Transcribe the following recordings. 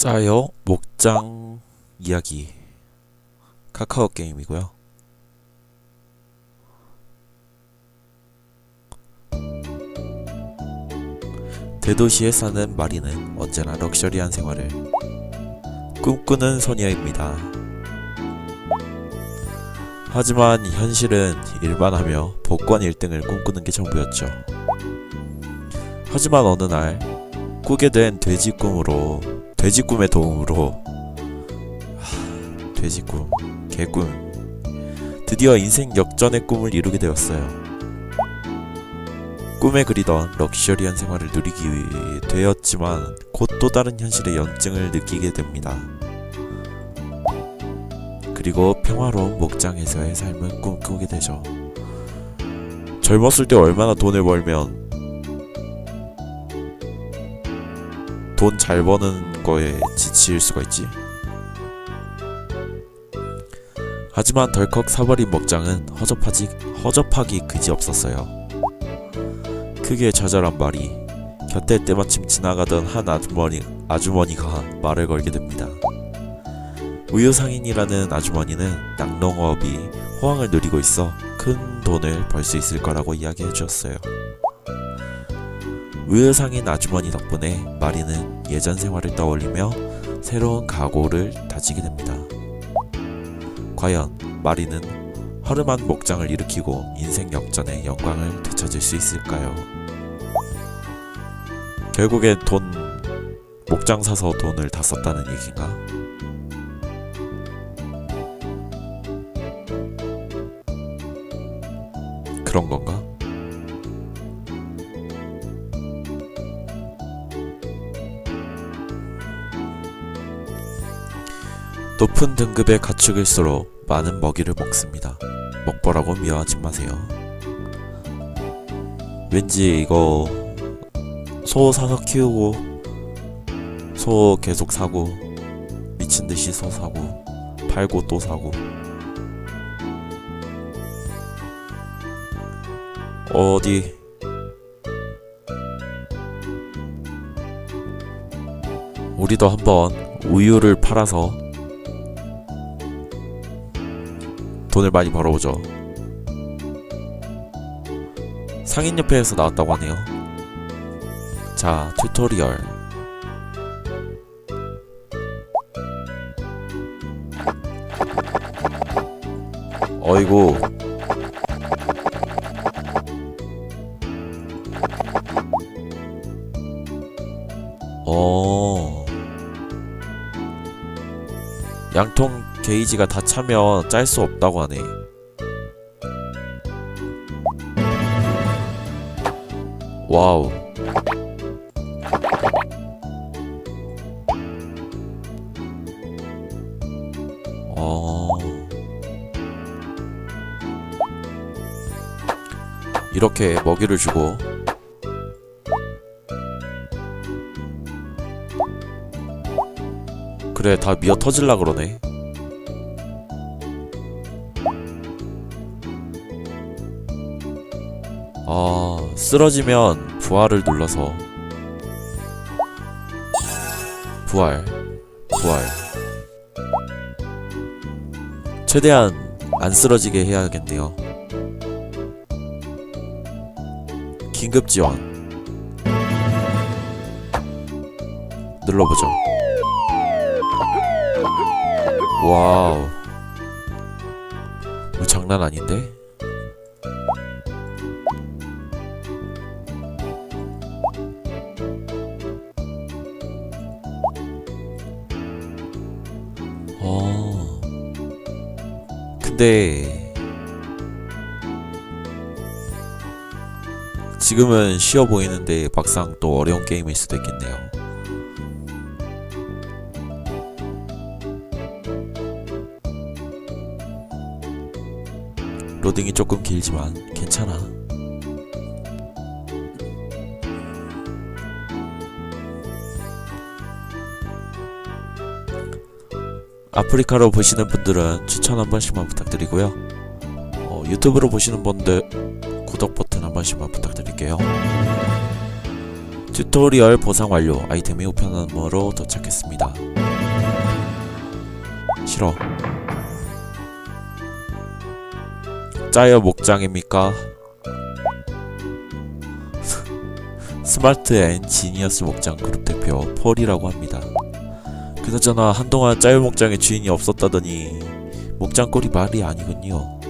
짜요 목장 이야기 카카오 게임이고요. 대도시에 사는 마리는 언제나 럭셔리한 생활을 꿈꾸는 소녀입니다. 하지만 현실은 일만 하며 복권 1등을 꿈꾸는 게 전부였죠. 하지만 어느 날 꾸게 된 돼지 꿈으로 돼지 꿈의 도움으로 하, 돼지 꿈 개꿈 드디어 인생 역전의 꿈을 이루게 되었어요. 꿈에 그리던 럭셔리한 생활을 누리기 되었지만 곧 또 다른 현실의 연증을 느끼게 됩니다. 그리고 평화로운 목장에서의 삶을 꿈꾸게 되죠. 젊었을 때 얼마나 돈을 벌면 돈 잘 버는 거에 지칠 수가 있지. 하지만 덜컥 사버린 먹장은 허접하지 허접하기 그지 없었어요. 크게 좌절한 말이 곁에 때마침 지나가던 한 아주머니 아주머니가 말을 걸게 됩니다. 우유상인이라는 아주머니는 낙농업이 호황을 누리고 있어 큰 돈을 벌 수 있을 거라고 이야기해 주었어요. 우유상인 아주머니 덕분에 마리는 예전 생활을 떠올리며 새로운 각오를 다지게 됩니다. 과연 마리는 허름한 목장을 일으키고 인생 역전의 영광을 되찾을 수 있을까요? 결국에 돈 목장 사서 돈을 다 썼다는 얘기인가? 그런 건가? 높은 등급의 가축일수록 많은 먹이를 먹습니다. 먹보라고 미워하지 마세요. 왠지 이거 소 사서 키우고 소 계속 사고 미친 듯이 소 사고 팔고 또 사고 어디 우리도 한번 우유를 팔아서 돈을 많이 벌어보죠. 상인협회에서 나왔다고 하네요. 자, 튜토리얼. 어이구. 게이지가 다 차면 짤 수 없다고 하네. 와우. 어. 이렇게 먹이를 주고 그래 다 미어 터질라 그러네. 쓰러지면 부활을 눌러서 부활 부활 최대한 안 쓰러지게 해야겠네요. 긴급 지원 눌러보죠. 와우. 이거 장난 아닌데? 근데 지금은 쉬워 보이는데 막상 또 어려운 게임일 수도 있겠네요. 로딩이 조금 길지만 괜찮아. 아프리카로 보시는 분들은 추천 한 번씩만 부탁드리고요. 어, 유튜브로 보시는 분들 구독 버튼 한 번씩만 부탁드릴게요. 튜토리얼 보상 완료 아이템이 우편함으로 도착했습니다 싫어 짜여 목장입니까? 스마트 앤 지니어스 목장 그룹 대표 폴이라고 합니다. 그나저나 한동안 짜여 목장의 주인이 없었다더니 목장 꼴이 말이 아니군요.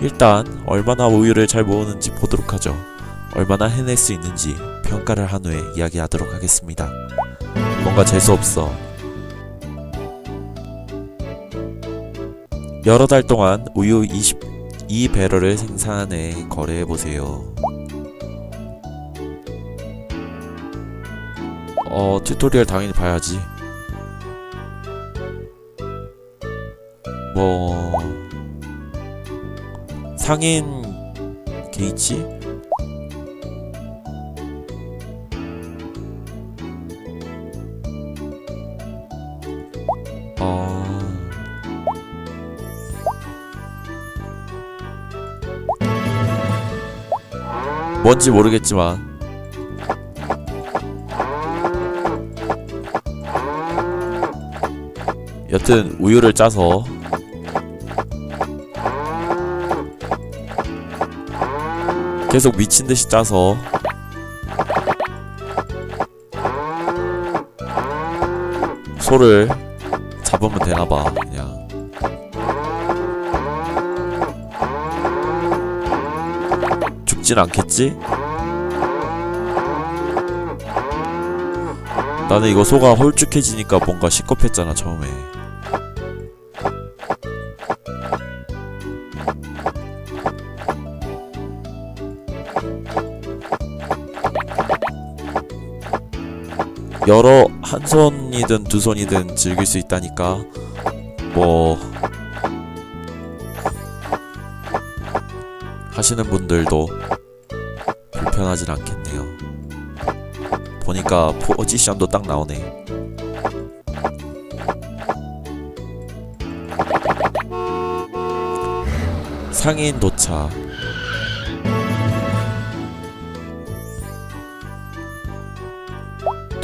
일단 얼마나 우유를 잘 모으는지 보도록 하죠. 얼마나 해낼 수 있는지 평가를 한 후에 이야기하도록 하겠습니다. 뭔가 재수 없어. 여러 달 동안 우유 22배럴을 생산해 거래해 보세요. 어 튜토리얼 당연히 봐야지. 뭐 상인 게이지? 어 뭔지 모르겠지만 여튼 우유를 짜서 계속 미친 듯이 짜서. 소를 잡으면 되나봐 그냥. 죽진 않겠지? 나는 이거 소가 홀쭉해지니까 뭔가 시겁했잖아 처음에 여러 한 손이든 두 손이든 즐길 수 있다니까 뭐 하시는 분들도 불편하진 않겠네요. 보니까 포지션도 딱 나오네. 상인 도착.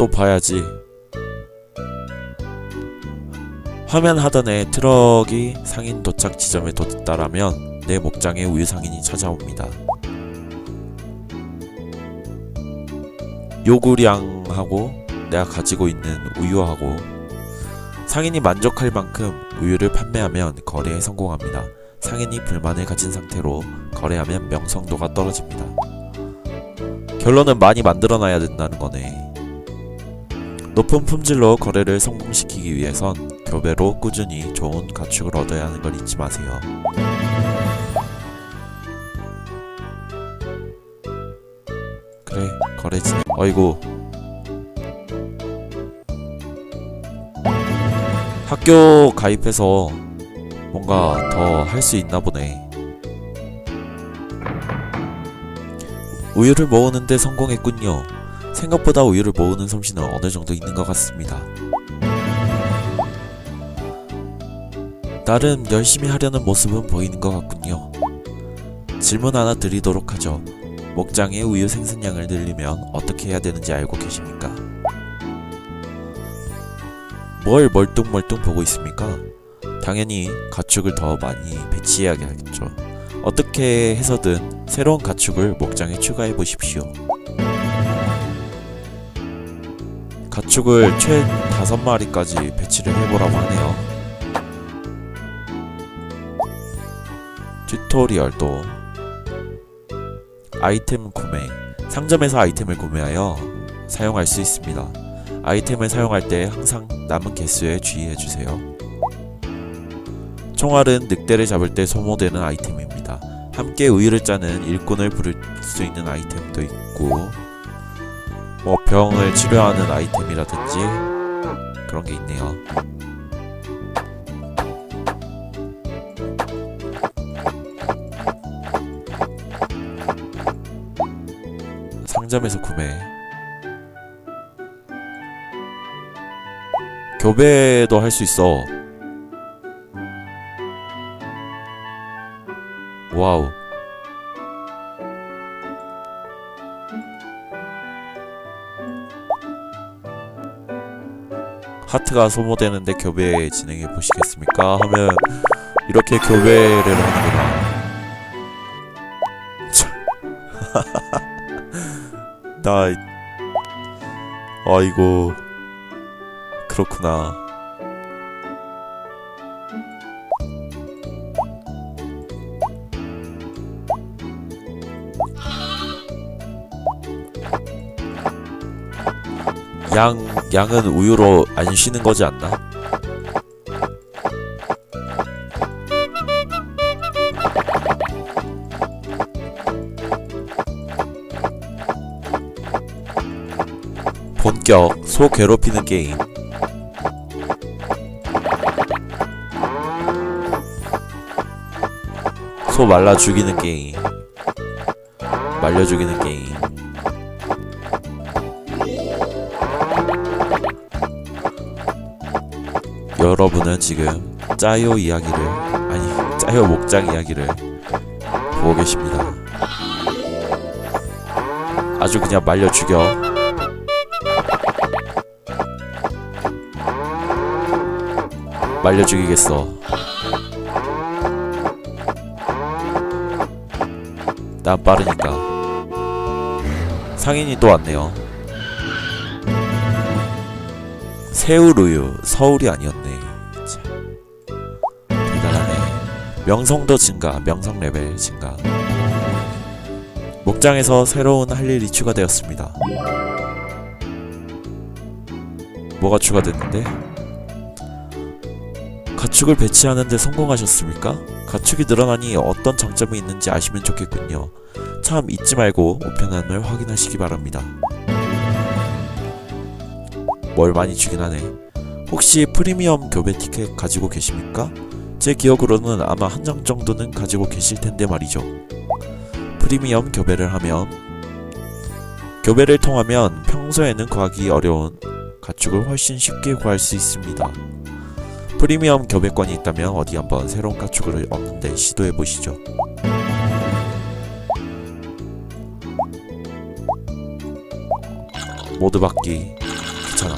또 봐야지. 화면 하단에 트럭이 상인 도착 지점에 도달하면 내 목장에 우유 상인이 찾아옵니다. 요구량하고 내가 가지고 있는 우유하고 상인이 만족할 만큼 우유를 판매하면 거래에 성공합니다. 상인이 불만을 가진 상태로 거래하면 명성도가 떨어집니다. 결론은 많이 만들어놔야 된다는 거네. 높은 품질로 거래를 성공시키기 위해선 교배로 꾸준히 좋은 가축을 얻어야 하는 걸 잊지 마세요. 그래, 거래 진행. 어이구. 학교 가입해서 뭔가 더 할 수 있나 보네. 우유를 모으는데 성공했군요. 생각보다 우유를 모으는 솜씨는 어느 정도 있는 것 같습니다. 나름 열심히 하려는 모습은 보이는 것 같군요. 질문 하나 드리도록 하죠. 목장의 우유 생산량을 늘리면 어떻게 해야 되는지 알고 계십니까? 뭘 멀뚱멀뚱 보고 있습니까? 당연히 가축을 더 많이 배치해야 겠죠. 어떻게 해서든 새로운 가축을 목장에 추가해 보십시오. 가축을 최 다섯 마리까지 배치를 해보라고 하네요. 튜토리얼도 아이템 구매 상점에서 아이템을 구매하여 사용할 수 있습니다. 아이템을 사용할 때 항상 남은 개수에 주의해주세요. 총알은 늑대를 잡을 때 소모되는 아이템입니다. 함께 우유를 짜는 일꾼을 부를 수 있는 아이템도 있고 뭐 병을 치료하는 아이템이라든지 그런 게 있네요. 상점에서 구매. 교배도 할 수 있어. 와우. 하트가 소모되는데 교배 진행해 보시겠습니까? 하면 이렇게 교배를 하는구나. 참. 나 아이고 그렇구나. 양 양은 우유로 안 쉬는 거지 않나? 본격 소 괴롭히는 게임. 소 말라 죽이는 게임. 말려 죽이는 게임. 여러분은 지금 짜요 이야기를 아니 짜요 목장 이야기를 보고 계십니다. 아주 그냥 말려 죽여. 말려 죽이겠어. 난 빠르니까. 상인이 또 왔네요. 새우루유 서울이 아니었네. 명성도 증가, 명성 레벨 증가. 목장에서 새로운 할 일이 추가되었습니다. 뭐가 추가됐는데? 가축을 배치하는데 성공하셨습니까? 가축이 늘어나니 어떤 장점이 있는지 아시면 좋겠군요. 참 잊지 말고 우편함을 확인하시기 바랍니다. 뭘 많이 주긴 하네. 혹시 프리미엄 교배 티켓 가지고 계십니까? 제 기억으로는 아마 한 장 정도는 가지고 계실 텐데 말이죠. 프리미엄 교배를 하면 교배를 통하면 평소에는 구하기 어려운 가축을 훨씬 쉽게 구할 수 있습니다. 프리미엄 교배권이 있다면 어디 한번 새로운 가축을 얻는데 시도해 보시죠. 모드 받기 귀찮아.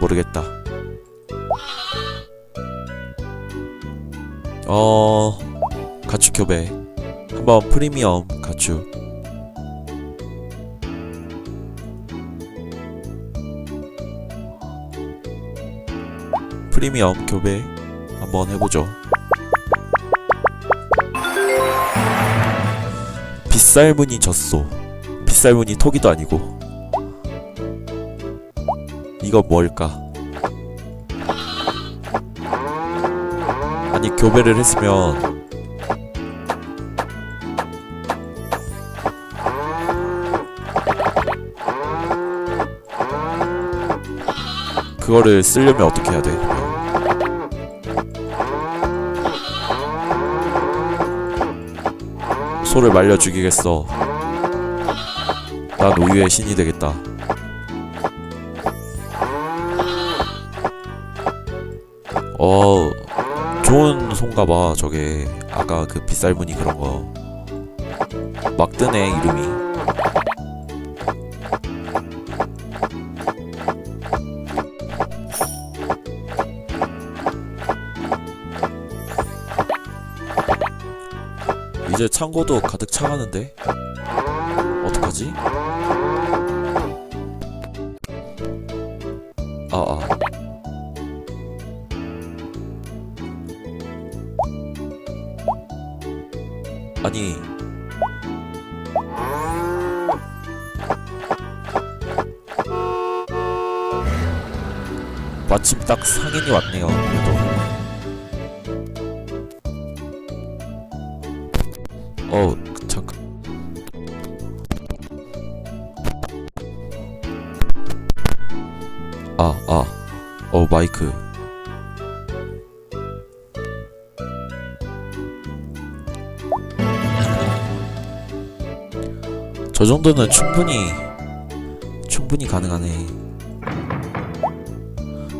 모르겠다. 어 가축 교배 한번 프리미엄 가축 프리미엄 교배 한번 해보죠. 빗살무늬 젖소 빗살무늬 토기도 아니고 이거 뭘까? 교배를 했으면 그거를 쓰려면 어떻게 해야 돼? 소를 말려 죽이겠어. 난 우유의 신이 되겠다. 어, 손가봐 저게 아까 그 빗살무늬 그런 거. 막 뜨네 이름이. 이제 창고도 가득 차가는데 어떡하지? 아 아. 아니. 마침 딱 상인이 왔네요 그래도. 어 잠깐. 아아어 마이크 저 정도는 충분히 충분히 가능하네.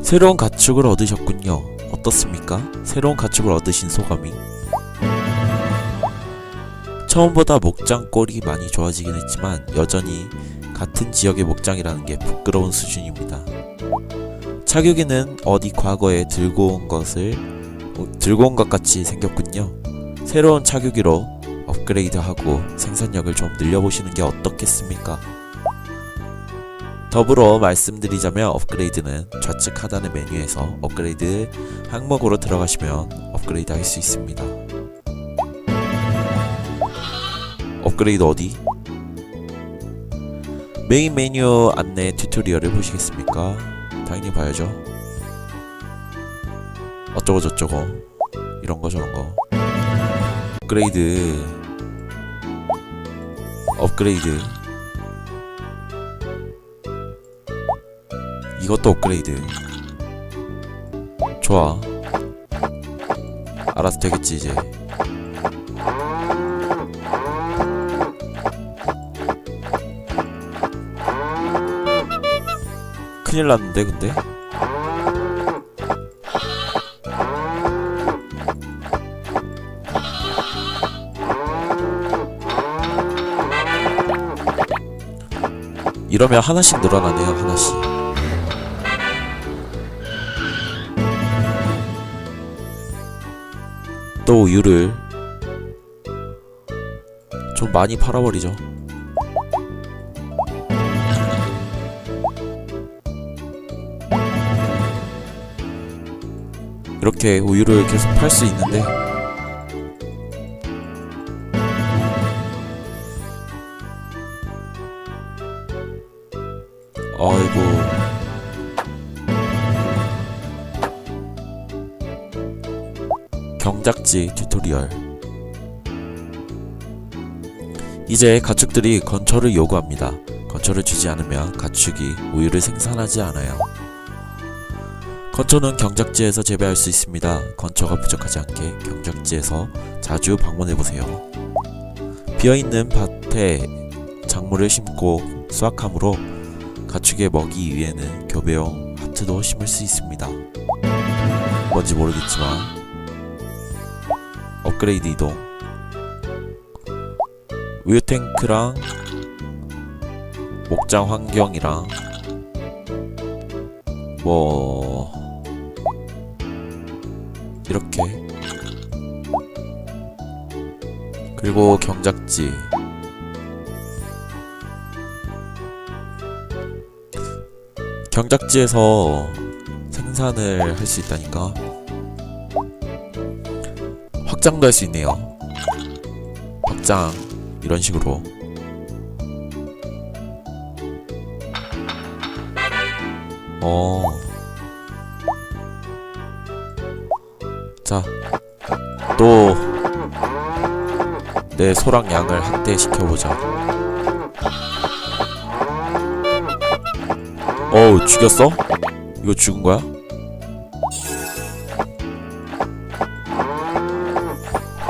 새로운 가축을 얻으셨군요. 어떻습니까? 새로운 가축을 얻으신 소감이? 처음보다 목장 꼴이 많이 좋아지긴 했지만 여전히 같은 지역의 목장이라는 게 부끄러운 수준입니다. 차규기는 어디 과거에 들고 온 것을 어, 들고 온 것 같이 생겼군요. 새로운 차규기로 업그레이드하고 생산력을 좀 늘려보시는 게 어떻겠습니까? 더불어 말씀드리자면 업그레이드는 좌측 하단의 메뉴에서 업그레이드 항목으로 들어가시면 업그레이드 할 수 있습니다. 업그레이드 어디? 메인 메뉴 안내 튜토리얼을 보시겠습니까? 당연히 봐야죠. 어쩌고 저쩌고 이런 거 저런 거. 업그레이드 업그레이드. 이것도 업그레이드. 좋아. 알아서 되겠지 이제. 큰일 났는데 근데 이러면 하나씩 늘어나네요 하나씩. 또 우유를 좀 많이 팔아버리죠. 이렇게 우유를 계속 팔 수 있는데 경작지 튜토리얼 이제 가축들이 건초를 요구합니다. 건초를 주지 않으면 가축이 우유를 생산하지 않아요. 건초는 경작지에서 재배할 수 있습니다. 건초가 부족하지 않게 경작지에서 자주 방문해 보세요. 비어있는 밭에 작물을 심고 수확함으로 가축의 먹이 위에는 교배용 하트도 심을 수 있습니다. 뭔지 모르겠지만 업그레이드 이동. 우유 탱크랑 목장 환경이랑 뭐 이렇게. 그리고 경작지. 경작지에서 생산을 할 수 있다니까 확장도 할 수 있네요 확장 이런 식으로 어. 자, 또 내 소랑 양을 학대시켜보자. 어우, 죽였어? 이거 죽은 거야?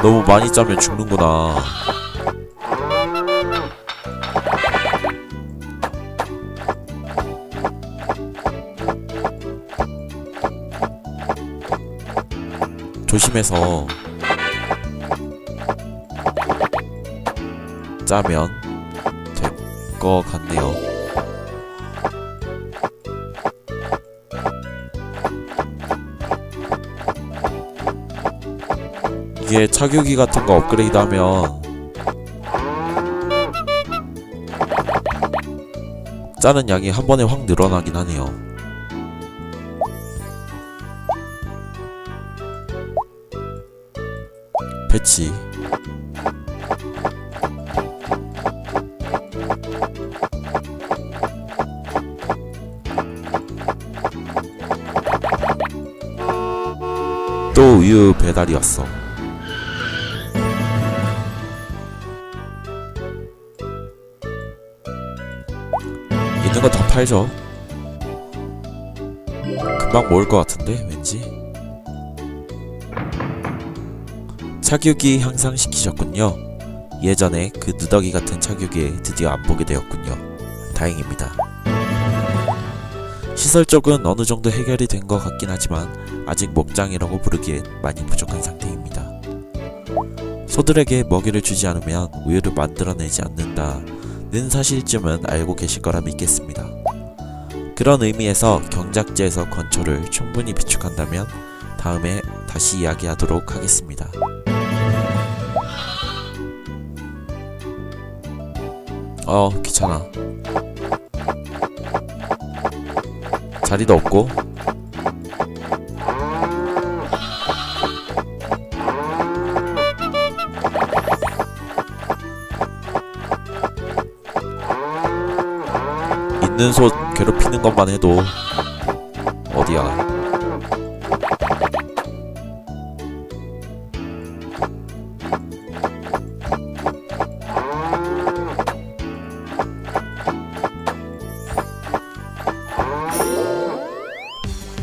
너무 많이 짜면 죽는구나. 조심해서 짜면 될 것 같네요. 이게 차규기 같은 거 업그레이드 하면 짜는 양이 한 번에 확 늘어나긴 하네요. 패치 또 우유 배달이 왔어 팔죠 금방 모을 것 같은데 왠지 차규기 향상시키셨군요. 예전에 그 누더기 같은 차규기에 드디어 안 보게 되었군요. 다행입니다. 시설 쪽은 어느 정도 해결이 된 것 같긴 하지만 아직 목장이라고 부르기엔 많이 부족한 상태입니다. 소들에게 먹이를 주지 않으면 우유를 만들어내지 않는다. 사실쯤은 알고 계실 거라 믿겠습니다. 그런 의미에서 경작지에서 건초를 충분히 비축한다면 다음에 다시 이야기하도록 하겠습니다. 어, 귀찮아. 자리도 없고 있는 소 괴롭히는 것만 해도 어디야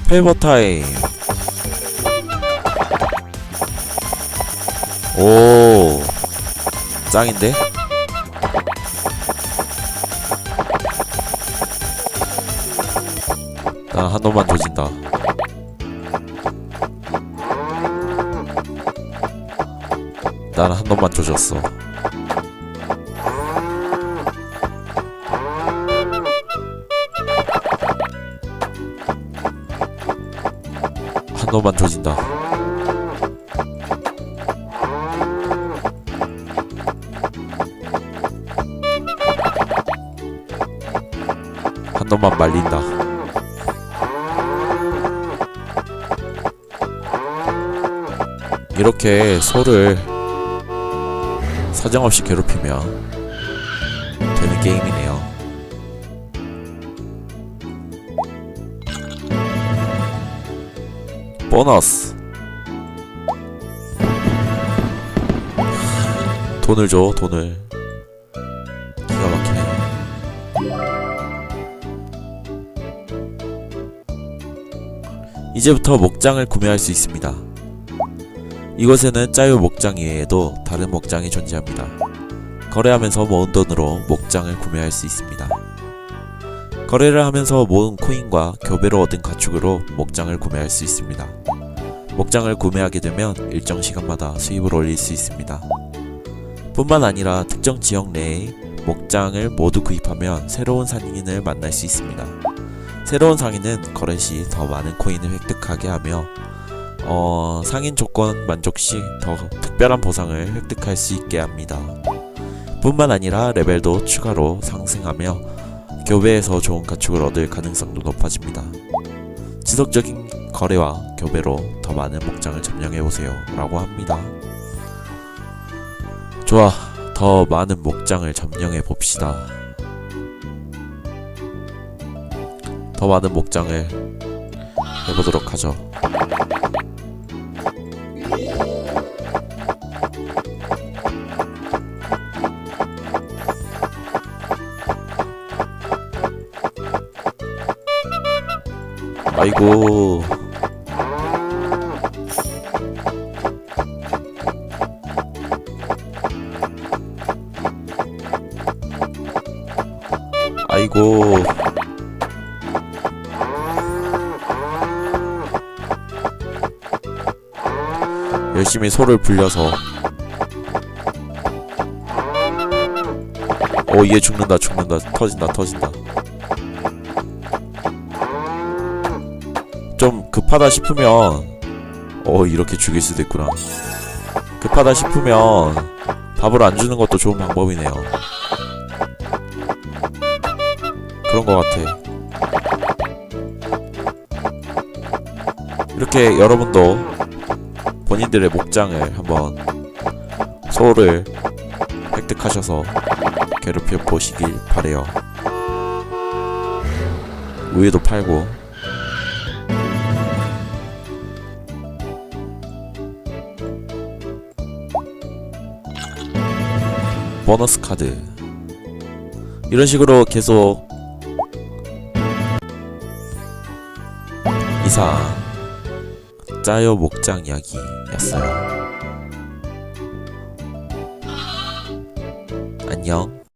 페이버 타임 오 짱인데? 놈만 조진다. 난 한 놈만 조졌어. 한 놈만 조진다. 한 놈만 말린다 이렇게 소를 사정없이 괴롭히면 되는 게임이네요. 보너스. 돈을 줘 돈을. 기가 막히네. 이제부터 목장을 구매할 수 있습니다 이곳에는 짜요 목장 이외에도 다른 목장이 존재합니다. 거래하면서 모은 돈으로 목장을 구매할 수 있습니다. 거래를 하면서 모은 코인과 교배로 얻은 가축으로 목장을 구매할 수 있습니다. 목장을 구매하게 되면 일정 시간마다 수입을 올릴 수 있습니다. 뿐만 아니라 특정 지역 내에 목장을 모두 구입하면 새로운 상인을 만날 수 있습니다. 새로운 상인은 거래 시 더 많은 코인을 획득하게 하며 어, 상인 조건 만족 시 더 특별한 보상을 획득할 수 있게 합니다. 뿐만 아니라 레벨도 추가로 상승하며 교배에서 좋은 가축을 얻을 가능성도 높아집니다. 지속적인 거래와 교배로 더 많은 목장을 점령해보세요. 라고 합니다. 좋아. 더 많은 목장을 점령해봅시다. 더 많은 목장을 해보도록 하죠. 아이고. 아이고. 열심히 소를 불려서. 오 얘 죽는다 죽는다. 터진다 터진다 급하다 싶으면 어 이렇게 죽일 수도 있구나. 급하다 싶으면 밥을 안 주는 것도 좋은 방법이네요. 그런 것 같아. 이렇게 여러분도 본인들의 목장을 한번 소를 획득하셔서 괴롭혀 보시길 바래요. 우유도 팔고 보너스 카드 이런 식으로 계속 이상 짜요 목장 이야기였어요.